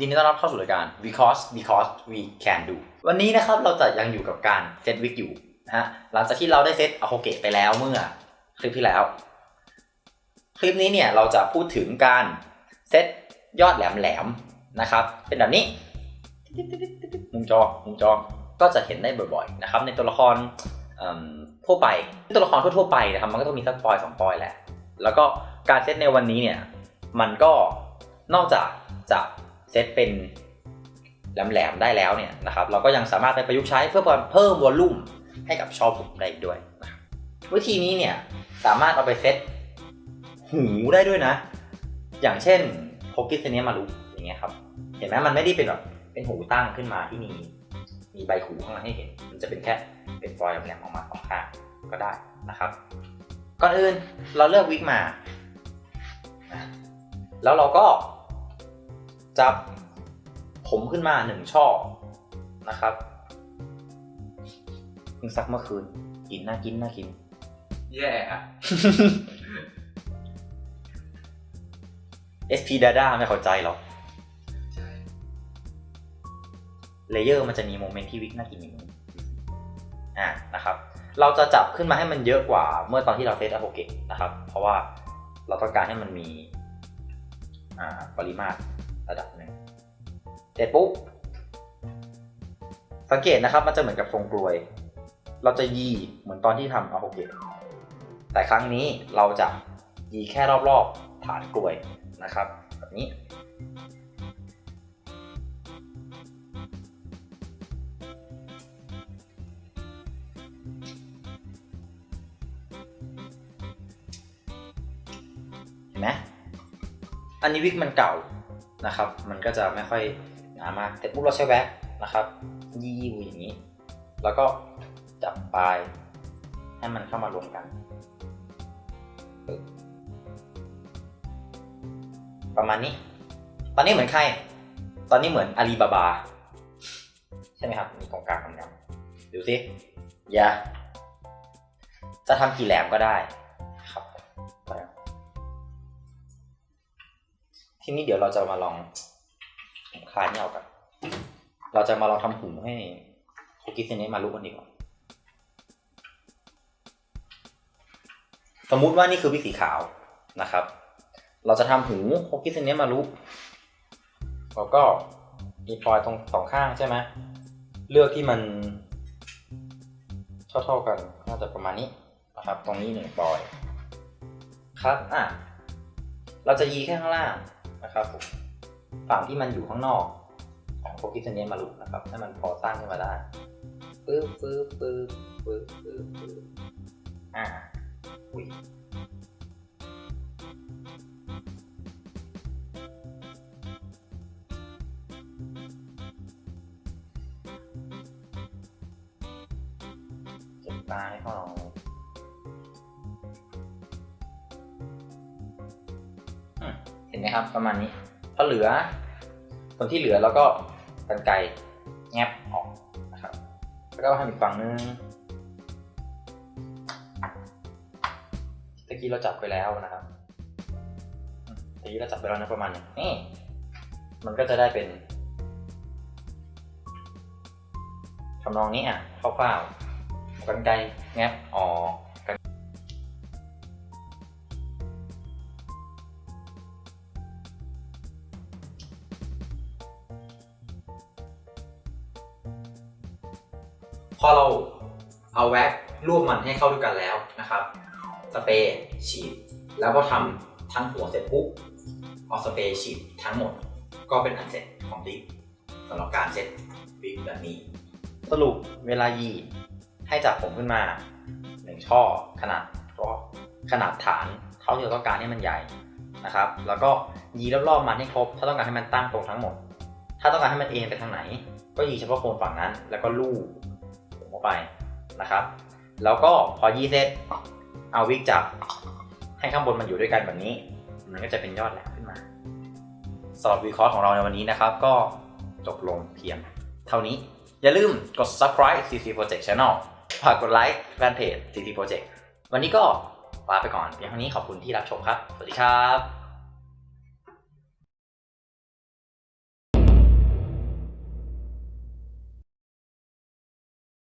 ยินดีต้อนรับเข้าสู่รายการ because because we can do วันนี้นะครับเราจะยังอยู่กับการเซตวิกอยู่นะฮะหลังจากที่เราได้เซตอโฮเกะไปแล้วเมื่อคลิปที่แล้ว คลิปนี้เนี่ยเราจะพูดถึงการเซตยอดแหลมๆนะครับ เป็นแบบนี้มุมจอมุมจอก็จะเห็นได้บ่อยๆนะครับ ในตัวละครทั่วไปตัวละครทั่วๆไปนะครับมันก็ต้องมีสักปอยสองปอยแหละ แล้วก็การเซตในวันนี้เนี่ยมันก็นอกจากจะ เซตเป็นแหลมๆได้แล้วเนี่ยนะครับเราก็ยังสามารถไปประยุกต์ใช้เพื่อเพิ่มวอลลุ่มให้กับช่อผมได้อีกด้วยนะครับวิธีนี้เนี่ยสามารถเอาไปเซตหูได้ด้วยนะ อย่างเช่นโฮกิสเนียมารุอย่างเงี้ยครับเห็นไหมมันไม่ได้เป็นแบบเป็นหูตั้งขึ้นมาที่มีมีใบหูข้างหลังให้เห็น มันจะเป็นแค่เป็นฟอยล์แหลมออกมาสองข้างก็ได้นะครับ ก่อนอื่นเราเลือกวิกมา แล้วเราก็ จับผมขึ้นมาหนึ่งช่อนะครับเพิ่งซักเมื่อคืน กินน่ากินน่ากิน แย่อะ SP Dada ไม่เข้าใจหรอกใช่เลเยอร์มันจะมีโมเมนต์ที่วิกน่ากินอย่างนี้อ่านะครับ เราจะจับขึ้นมาให้มันเยอะกว่าเมื่อตอนที่เราเซตอะโฮเกะนะครับ เพราะว่าเราต้องการให้มันมีอ่าปริมาตร ระดับหนึ่งเสร็จปุ๊บสังเกตนะครับมันจะเหมือนกับทรงกลวย เราจะยีเหมือนตอนที่ทำอะโฮเกะแต่ครั้งนี้เราจะยีแค่รอบๆฐานกลวยนะครับ แบบนี้ เห็นไหมอันนี้วิกมันเก่า นะครับ มันก็จะไม่ค่อยหนามากแต่ปุ๊บเราใช้แว็กนะครับยี่ๆอย่างนี้ แล้วก็จับปลายให้มันเข้ามารวมกัน ประมาณนี้ ตอนนี้เหมือนใคร ตอนนี้เหมือนอาลีบาบา ใช่ไหมครับ มีตรงกลางตรงนี้ดูสิอย่าจะทำกี่แหลมก็ได้ ทีนี้เดี๋ยวเราจะมาลองคลายนี่ออกกันเราจะมาลองทำหูให้โคกิเซเนะมารุกันดีกว่าสมมุติว่านี่คือวิกสีขาวนะครับ เราจะทำหูโคกิเซเนะมารุเราก็มีพลอยตรงสองข้างใช่ไหมเลือกที่มันเท่าๆกันน่าจะประมาณนี้นะครับ ตรงนี้หนึ่งปลอย ครับอะเราจะยีแค่ข้างล่าง นะครับผมฝั่งที่มันอยู่ข้างนอกของโฟกิสเนียมาลุกนะครับให้มันพอสร้างขึ้นมาได้ปึ๊บปึ๊บปึ๊บปึ๊บปึ๊บปึ๊บอ่าอุ้ยเก็บตาให้เขาหน่อยอืม เห็นไหมครับ ประมาณนี้พอเหลือส่วนที่เหลือเราก็กันไกรแงบออกนะครับแล้วก็ทำอีกฝั่งนึงตะกี้เราจับไปแล้วนะครับอืมตะกี้เราจับไปแล้วนะประมาณนี้นี่มันก็จะได้เป็นทำนองนี้อะคร่าวๆกันไกรแงบออก พอเราเอาแว็กรวบมันให้เข้าด้วยกันแล้วนะครับสเปรย์ฉีด แล้วก็ทำทั้งหัวเสร็จปุ๊บเอาสเปรย์ฉีดทั้งหมด ก็เป็นอันเสร็จของดิฟสำหรับการเซ็ตวิกแบบนี้ สรุปเวลายีให้จับผมขึ้นมาหนึ่งช่อขนาดก็ขนาดฐานเท่าที่เราต้องการให้มันใหญ่นะครับ แล้วก็ยีรอบๆมันให้ครบ ถ้าต้องการให้มันตั้งตรงทั้งหมด ถ้าต้องการให้มันเอ็นไปทางไหน ก็ยีเฉพาะโคนฝั่งนั้น แล้วก็ลูบ เข้าไปนะครับ แล้วก็พอยี่เสร็จเอาวิกจับให้ข้างบนมันอยู่ด้วยกันแบบนี้ มันก็จะเป็นยอดแหลมขึ้นมาสำหรับวิเคราะห์ของเราในวันนี้นะครับ ก็จบลงเพียงเท่านี้ อย่าลืมกด subscribe CC Project Channel ฝากกดไลค์แฟนเพจ CC Project วันนี้ก็ลาไปก่อนเพียงเท่านี้ขอบคุณที่รับชมครับ สวัสดีครับ